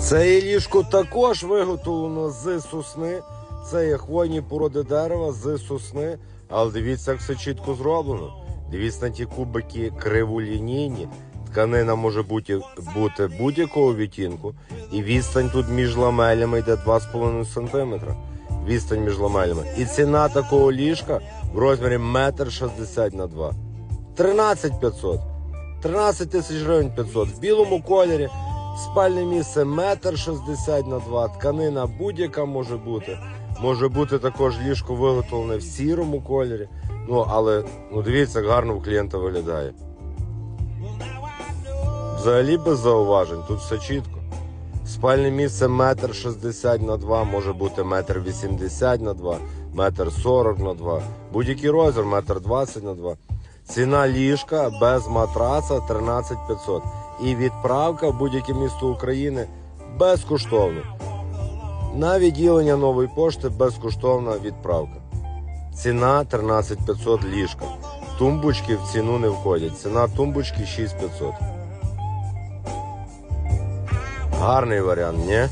Це ліжко також виготовлено з сосни. Це є хвойні породи дерева з сосни. Але дивіться, як все чітко зроблено. Дивіться на ті кубики криволінійні. Тканина може бути, бути будь-якого відтінку. І відстань тут між ламелями йде 2,5 см. Відстань між ламелями. І ціна такого ліжка в розмірі 1,60 на 2. 13 500. 13 тисяч гривень 500. В білому кольорі. Спальне місце метр шістдесят на два. Тканина будь-яка може бути. Може бути також ліжко виготовлене в сірому кольорі. Ну, але ну дивіться, гарно у клієнта виглядає. Взагалі без зауважень, тут все чітко. Спальне місце метр шістдесят на два, може бути метр вісімдесят на два, метр сорок на два. Будь-який розмір, метр двадцять на два. Ціна ліжка без матраца 13 500. І відправка в будь-яке місто України безкоштовно. На відділення нової пошти безкоштовна відправка. Ціна 13 500 ліжка. Тумбочки в ціну не входять. Ціна тумбочки 6 500. Гарний варіант, ні?